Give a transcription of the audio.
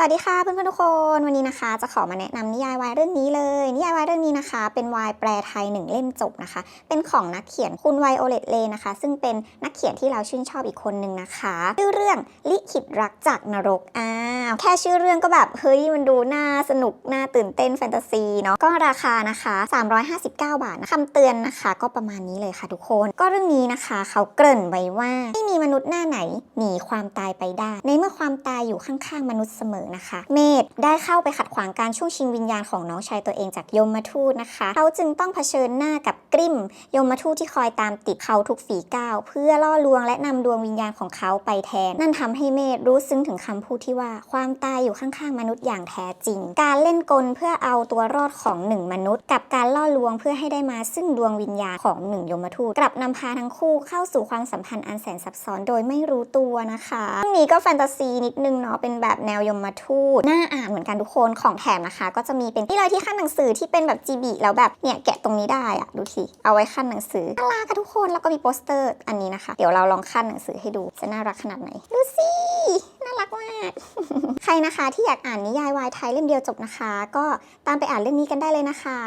สวัสดีค่ะเพื่อนๆทุกคนวันนี้นะคะ จะขอมาแนะนำนิยายวายเรื่องนี้เลย นิยายวายเรื่องนี้นะคะ เป็นวายแปลไทยหนึ่งเล่มจบนะคะ เป็นของนักเขียนคุณไวโอเลตเลนะคะ ซึ่งเป็นนักเขียนที่เราชื่นชอบอีกคนนึงนะคะชื่อเรื่องลิขิตรักจากนรกอ้าวแค่ชื่อเรื่องก็แบบเฮ้ยมันดูน่าสนุกน่าตื่นเต้นแฟนตาซีเนาะก็ราคานะคะ 359 บาทนะคำเตือนนะคะ ก็ประมาณนี้เลยค่ะทุกคน ก็เรื่องนี้นะคะ เขาเกริ่นไว้ว่าไม่มีมนุษย์หน้าไหนหนีความตายไปได้ ในเมื่อความตายอยู่ข้างๆมนุษย์เสมอนะคะ เมธได้เข้าไปขัดขวางการช่วงชิงวิญญาณของน้องชายตัวเองจากยมมาทูตนะคะ เขาจึงต้องเผชิญหน้ากับกริมยมมาทูตที่คอยตามติดเขาทุกฝีก้าวเพื่อล่อลวงและนำดวงวิญญาณของเขาไปแทน นั่นทำให้เมธรู้ซึ้งถึงคำพูดที่ว่าความตายอยู่ข้างๆมนุษย์อย่างแท้จริง การเล่นกลเพื่อเอาตัวรอดของหนึ่งมนุษย์ กับการล่อลวงเพื่อให้ได้มาซึ่งดวงวิญญาณของหนึ่งยมทูตกลับนำพาทั้งคู่เข้าสู่ความสัมพันธ์อันแสนซับซ้อนโดยไม่รู้ตัวนะคะเรื่องนี้ก็แฟนตาซีนิดนึงเนาะเป็นแบบแนวยมทูตน่าอ่านเหมือนกันทุกคนของแถมนะคะ ก็จะมีเป็นนี่เลยที่ขั้นหนังสือที่เป็นแบบจีบีแล้วแบบเนี่ยแกะตรงนี้ได้อะดูสิเอาไว้ขั้นหนังสือน่ารักค่ะทุกคนแล้วก็มีโปสเตอร์อันนี้นะคะ เดี๋ยวเราลองขั้นหนังสือให้ดูจะน่ารักขนาดไหนดูสิน่ารักมากใครนะคะที่อยากอ่านนิยายวายไทยเล่มเดียวจบนะคะ ก็ตามไปอ่านเรื่องนี้กันได้เลยนะคะ